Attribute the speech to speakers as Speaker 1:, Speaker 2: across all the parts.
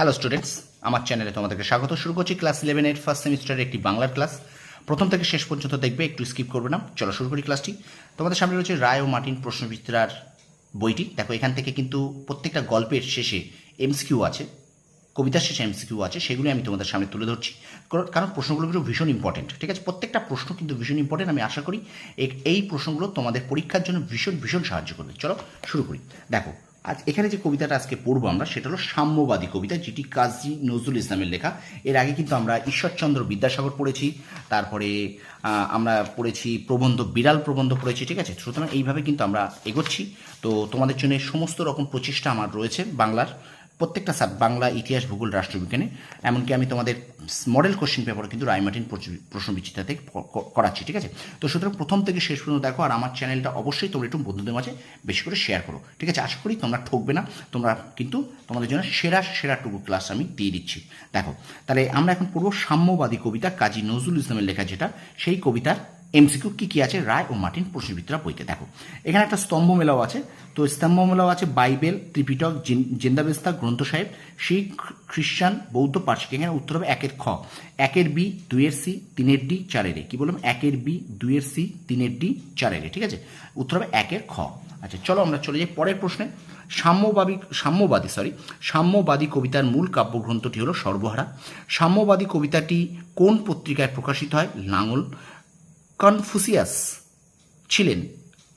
Speaker 1: Hello students আমার চ্যানেলে তোমাদেরকে স্বাগত। শুরু করছি ক্লাস ইলেভেনের ফার্স্ট সেমিস্টারের একটি বাংলার ক্লাস প্রথম থেকে শেষ পর্যন্ত দেখবে, একটু স্কিপ করবে না। চলো শুরু করি ক্লাসটি তোমাদের সামনে রয়েছে রায় ও মার্টিন প্রশ্নবিচিত্রার বইটি। দেখো, এখান থেকে কিন্তু প্রত্যেকটা গল্পের শেষে এমসকিউ আছে। কবিতার শেষে এমসিকিউ আছে। সেগুলো আমি তোমাদের সামনে তুলে ধরছি। কারণ- প্রশ্নগুলো কিন্তু ভীষণ ইম্পর্টেন্ট ঠিক আছে? প্রত্যেকটা প্রশ্ন কিন্তু ভীষণ ইম্পর্টেন্ট আমি আশা করি। এই প্রশ্নগুলো তোমাদের পরীক্ষার জন্য ভীষণ ভীষণ সাহায্য করবে। চলো, শুরু করি। দেখো আজ এখানে যে কবিতাটা আজকে পড়ব আমরা, সেটা হলো সাম্যবাদী কবিতা, যেটি কাজী নজরুল ইসলামের লেখা। এর আগে কিন্তু আমরা ঈশ্বরচন্দ্র বিদ্যাসাগর পড়েছি, তারপরে আমরা পড়েছি প্রবন্ধ বিড়াল প্রবন্ধ পড়েছি, ঠিক আছে? সুতরাং এইভাবে কিন্তু আমরা এগোচ্ছি। তো তোমাদের জন্য সমস্ত রকম প্রচেষ্টা আমার রয়েছে বাংলার। প্রত্যেকটা সাব বাংলা, ইতিহাস, ভূগোল, রাষ্ট্রবিজ্ঞানে, এমনকি আমি তোমাদের মডেল কোশ্চেন পেপার কিন্তু রায়মার্টিন প্রচ- প্রশ্ন বিচিত্রা থেকে করাচ্ছি, ঠিক আছে? তো সুতরাং প্রথম থেকে শেষ পর্যন্ত দেখো, আর আমার চ্যানেলটা অবশ্যই তোমরা একটু বন্ধুদের মাঝে বেশি করে শেয়ার করো, ঠিক আছে? আশা করি তোমরা ঠকবে না, তোমরা কিন্তু তোমাদের জন্য সেরা, সেরাটুকু ক্লাস আমি দিয়ে দিচ্ছি। দেখো, তাহলে আমরা এখন পড়ব সাম্যবাদী কবিতা কাজী নজরুল ইসলামের লেখা যেটা, সেই কবিতার এমসিকিউ কি কি আছে? রায় ও মার্টিন প্রশ্নবিত্রা বইতে। দেখো, এখানে একটা স্তম্ভ মেলাও আছে। তো স্তম্ভ মেলাও আছে বাইবেল, ত্রিপিটক, জিন- জিন্দাবেস্তা গ্রন্থ সাহেব শিখ খ্রিস্টান বৌদ্ধ পার্সিক এখানে উত্তর হবে একের খ। একের বি, দুইয়ের সি, তিনের ডি, চারের এ। কি বললাম? একের বি, দুইয়ের সি, তিনের ডি, চারের এ। ঠিক আছে? উত্তর হবে একের খ। আচ্ছা চলো আমরা চলে যাই পরের প্রশ্নে। সাম্যবাদী সাম্যবাদী সরি সাম্যবাদী কবিতার মূল কাব্যগ্রন্থটি হলো সর্বহারা। সাম্যবাদী কবিতাটি কোন পত্রিকায় প্রকাশিত হয়? লাঙল। কনফুসিয়াস ছিলেন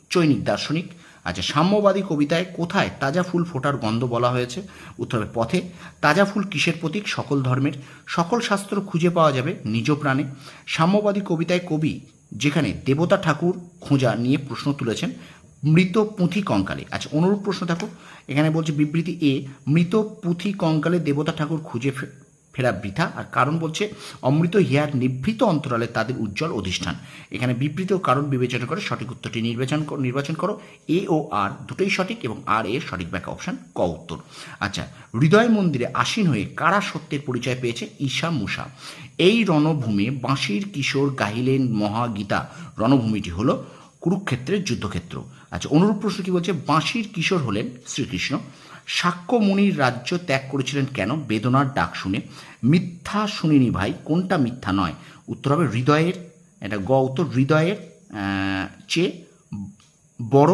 Speaker 1: চৈনিক দার্শনিক। আচ্ছা সাম্যবাদী কবিতায় কোথায় তাজা ফুল ফোটার গন্ধ বলা হয়েছে? উত্তরের পথে, তাজা ফুল কিসের প্রতীক? সকল ধর্মের, সকল শাস্ত্র খুঁজে পাওয়া যাবে নিজ প্রাণে। সাম্যবাদী কবিতায় কবি, যেখানে দেবতা ঠাকুর খোঁজা নিয়ে প্রশ্ন তুলেছেন, মৃত পুঁথি কঙ্কালে। আচ্ছা অনুরূপ প্রশ্ন থাকুক এখানে বলছে বিবৃতি এ, মৃত পুঁথি কঙ্কালে দেবতা ঠাকুর খুঁজে ফেরা বৃথা। আর কারণ বলছে, অমৃত হিয়ার নিভৃত অন্তরালে তাদের উজ্জ্বল অধিষ্ঠান। এখানে বিবৃত কারণ বিবেচনা করে সঠিক উত্তরটি নির্বাচন নির্বাচন করো। এ ও আর দুটোই সঠিক এবং আর এর সঠিক ব্যাখ্যা অপশন ক উত্তর। আচ্ছা হৃদয় মন্দিরে আসীন হয়ে কারা সত্যের পরিচয় পেয়েছে? ঈশা মুসা। এই রণভূমে বাঁশির কিশোর গাহিলেন মহাগীতা। রণভূমিটি হলো কুরুক্ষেত্রের যুদ্ধক্ষেত্র। আচ্ছা অনুরূপ প্রশ্ন কি বলছে? বাঁশির কিশোর হলেন শ্রীকৃষ্ণ। সাক্ষ্য মুনির রাজ্য ত্যাগ করেছিলেন কেন? বেদনার ডাক শুনে। মিথ্যা শুনিনি ভাই, কোনটা মিথ্যা নয়? উত্তর হবে হৃদয়ের, এটা গ উত্তর, হৃদয়ের চেয়ে বড়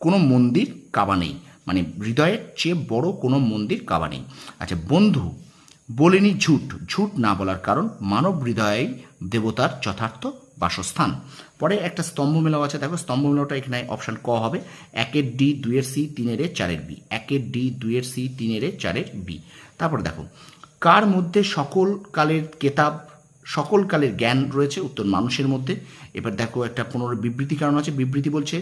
Speaker 1: কোনো মন্দির কাবা নেই। মানে হৃদয়ের চেয়ে বড় কোনো মন্দির কাবা নেই। আচ্ছা বন্ধু, বলিনি ঝুট। ঝুট না বলার কারণ মানব হৃদয়েই দেবতার যথার্থ বাসস্থান। পরে একটা স্তম্ভ মেলাও আছে, দেখো স্তম্ভ মেলাটা এখানে অপশান ক হবে। একের ডি, দুইয়ের সি, তিনের এ, চারের বি। একের ডি, দুইয়ের সি, তিনের এ, চারের বি। তারপরে দেখো, কার মধ্যে সকল কালের কেতাব, সকল কালের জ্ঞান রয়েছে উত্তর মানুষের মধ্যে? এবার দেখো একটা পুনর বিবৃতি কারণ আছে, বিবৃতি বলছে,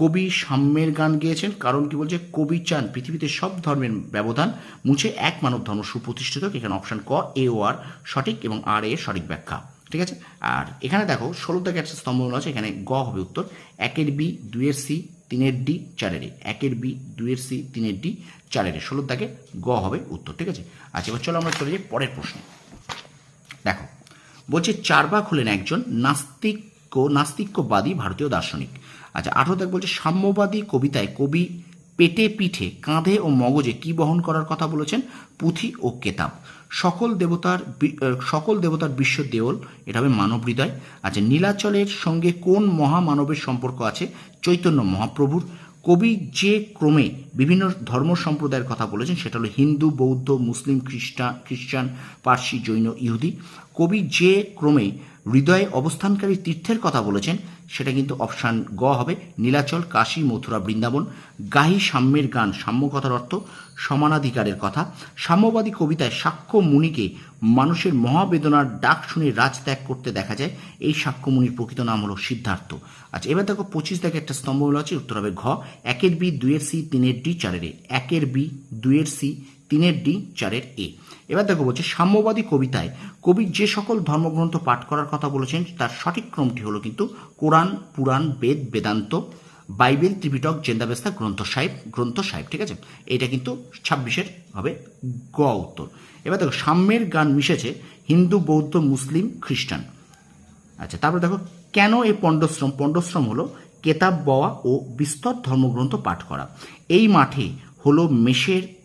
Speaker 1: কবি সাম্যের গান গেয়েছেন, কারণ কি বলছে, কবি চান, পৃথিবীতে সব ধর্মের ব্যবধান মুছে এক মানব ধর্ম সুপ্রতিষ্ঠিত, এখানে অপশন ক, এ ও আর সঠিক এবং আর এ সঠিক ব্যাখ্যা। ঠিক আছে? আর এখানে দেখো, ষোলো থেকে একটা স্তম্ভ আছে এখানে গ হবে উত্তর। একের বি, দুইয়ের সি, তিনের ডি, চারের এ। একের বি, দুইয়ের সি, তিনের ডি, চারের এ। ষোলো দাগে গ হবে উত্তর, ঠিক আছে? আচ্ছা এবার চলো আমরা চলে যাই পরের প্রশ্নে। দেখো, বলছে চারবাক হলেন একজন নাস্তিক নাস্তিক্যবাদী ভারতীয় দার্শনিক। আচ্ছা আঠারো দেখ বলছে, সাম্যবাদী কবিতায় কবি পেটে পিঠে কাঁধে ও মগজে কি বহন করার কথা বলেছেন? পুঁথি ও কেতাব। সকল দেবতার সকল দেবতার বিশ্ব দেওল, এটা হবে মানব হৃদয় আচ্ছা নীলাচলের সঙ্গে কোন মহামানবের সম্পর্ক আছে? চৈতন্য মহাপ্রভুর। কবি যে ক্রমে বিভিন্ন ধর্ম সম্প্রদায়ের কথা বলেছেন, সেটা হলো হিন্দু, বৌদ্ধ, মুসলিম খ্রিস্টান খ্রিস্টান, পার্সি, জৈন, ইহুদি। কবি যে ক্রমে হৃদয়ে অবস্থানকারী তীর্থের কথা বলেছেন, সেটা কিন্তু অপশান গ হবে। নীলাচল, কাশী, মথুরা, বৃন্দাবন, গাহি সাম্যের গান সাম্য কথার অর্থ সমানাধিকারের কথা। সাম্যবাদী কবিতায় সাক্ষ্য মুনিকে মানুষের মহাবেদনার ডাক শুনে রাজ ত্যাগ করতে দেখা যায়। এই সাক্ষ্য মুনির প্রকৃত নাম হলো সিদ্ধার্থ। আচ্ছা এবার দেখো পঁচিশ থেকে একটা স্তম্ভ বলা আছে উত্তর হবে ঘ। একের বি, দুইয়ের সি, তিনের ডি, চারের একের বি, দুইয়ের সি তিনের ডি, চারের এ। এবার দেখো বলছে, সাম্যবাদী কবিতায় কবি যে সকল ধর্মগ্রন্থ পাঠ করার কথা বলেছেন, তার সঠিক ক্রমটি হলো কিন্তু কোরআন, পুরাণ, বেদ, বেদান্ত, বাইবেল, ত্রিপিটক, জেন্দাবেস্তা, গ্রন্থ সাহেব গ্রন্থ সাহেব, ঠিক আছে? এটা কিন্তু ছাব্বিশের হবে গ উত্তর। এবার দেখো, সাম্যের গান মিশেছে হিন্দু, বৌদ্ধ, মুসলিম, খ্রিস্টান। আচ্ছা তারপরে দেখো, কেন এই পণ্ডশ্রম? পণ্ডশ্রম হলো কেতাব, বওয়া ও বিস্তর ধর্মগ্রন্থ পাঠ করা। এই মাঠে হলো মেষের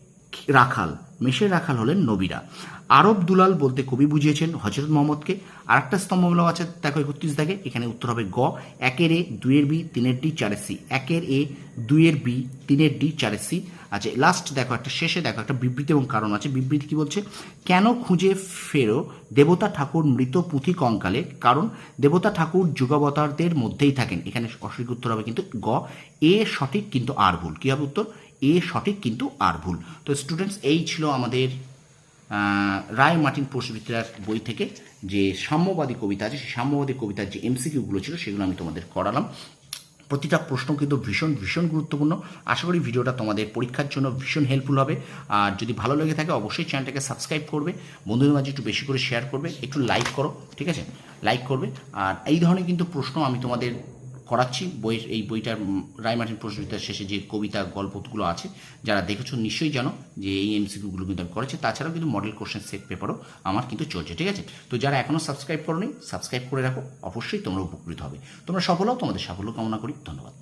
Speaker 1: রাখাল মেষের রাখাল হলেন নবীরা। আরব দুলাল বলতে কবি বুঝিয়েছেন হজরত মোহাম্মদকে। আর একটা স্তম্ভমূলক আছে, দেখো একত্রিশ দাগে, এখানে উত্তর হবে গ। একের এ, দুইয়ের বি, তিনের ডি, চারের সি। একের এ, দুইয়ের বি, তিনের ডি, চারের সি। আচ্ছা লাস্ট দেখো একটা, শেষে দেখো একটা বিবৃতি এবং কারণ আছে। বিবৃতি কি বলছে? কেন খুঁজে ফেরো দেবতা ঠাকুর মৃত পুঁথি কঙ্কালে? কারণ দেবতা ঠাকুর যুগাবতারদের মধ্যেই থাকেন। এখানে সঠিক উত্তর হবে কিন্তু গ। এ সঠিক কিন্তু আর ভুল। কী হবে উত্তর? এ সঠিক কিন্তু আর ভুল। তো স্টুডেন্টস এই ছিল আমাদের রায় মার্টিন প্রশ্নবিদ্যার বই থেকে যে সাম্যবাদী কবিতা আছে, সেই সাম্যবাদী কবিতার যে এমসিকিউগুলো ছিল, সেগুলো আমি তোমাদের করালাম। প্রতিটা প্রশ্ন কিন্তু ভীষণ ভীষণ গুরুত্বপূর্ণ। আশা করি ভিডিওটা তোমাদের পরীক্ষার জন্য ভীষণ হেল্পফুল হবে। আর যদি ভালো লেগে থাকে, অবশ্যই চ্যানেলটাকে সাবস্ক্রাইব করবে, বন্ধুদের মাঝে একটু বেশি করে শেয়ার করবে, একটু লাইক করো, ঠিক আছে? লাইক করবে। আর এই ধরনের কিন্তু প্রশ্ন আমি তোমাদের করাচ্ছি। বই এই বইটার রায় মার্টিন শেষে যে কবিতা গল্পগুলো আছে, যারা দেখেছ নিশ্চয়ই জানো যে এই এমসিকিউগুলো কিন্তু আমি করেছি। তাছাড়াও কিন্তু মডেল কোশ্চেন সেট পেপারও আমার কিন্তু চলছে, ঠিক আছে? তো যারা এখনও সাবস্ক্রাইব করো সাবস্ক্রাইব করে রাখো। অবশ্যই তোমরা উপকৃত হবে। তোমরা সফল হও, তোমাদের সাফল্য কামনা করি। ধন্যবাদ।